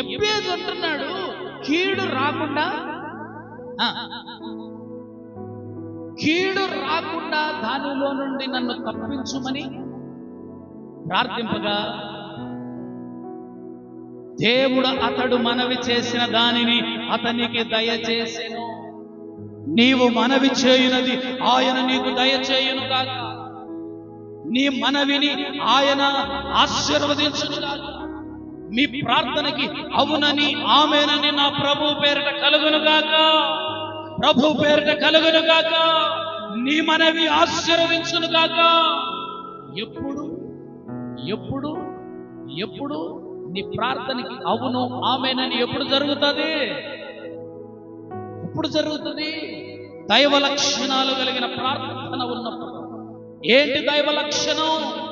ఎబ్బేజ్ అంటున్నాడు. కీడు రాకుండా? కీడు రాకుండా దానిలో నుండి నన్ను తప్పించుమని ప్రార్థింపగా దేవుడు అతడు మనవి చేసిన దానిని అతనికి దయచేసెను. నీవు మనవి చేయునది ఆయన నీకు దయచేయును కాక నీ మనవిని ఆయన ఆశీర్వదించును కాక మీ ప్రార్థనకి అవునని ఆమెనని నా ప్రభు పేరిట కలుగును గాక. ప్రభు పేరిట కలుగును గాక. నీ మనవి ఆశీర్వదించును గాక. ఎప్పుడు ఎప్పుడు ఎప్పుడు నీ ప్రార్థనకి అవును ఆమెనని ఎప్పుడు జరుగుతుంది? ఎప్పుడు జరుగుతుంది? దైవ లక్షణాలు కలిగిన ప్రార్థన ఉన్నప్పుడు. ఏంటి దైవ లక్షణం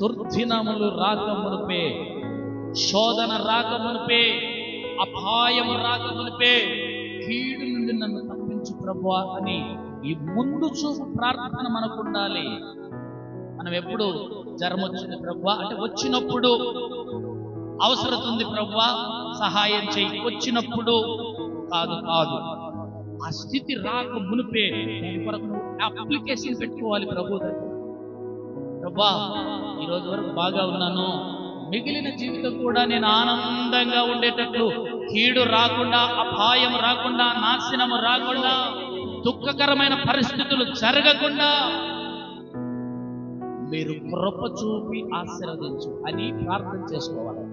దుర్దినములు రాకమునిపే శోధన రాకమునిపే అపాయం రాకమునిపే కీడు నుండి నన్ను తప్పించు ప్రభు అని ఈ ముందు చూపు ప్రార్థన మనకు ఉండాలి మనం ఎప్పుడు జ్వరం వచ్చింది ప్రభు అంటే వచ్చినప్పుడు అవసరం ఉంది ప్రభు సహాయం చేయి వచ్చినప్పుడు కాదు కాదు. ఆ స్థితి రాక మునిపే దాని కొరకు అప్లికేషన్ పెట్టుకోవాలి ప్రభు దగ్గర. ప్రభా ఈరోజు వరకు బాగా ఉన్నాను. మిగిలిన జీవితం కూడా నేను ఆనందంగా ఉండేటట్లు కీడు రాకుండా అపాయం రాకుండా నాశనము రాకుండా దుఃఖకరమైన పరిస్థితులు జరగకుండా మీరు కృప చూపి ఆశీర్వదించు అని ప్రార్థన చేసుకోవాలి.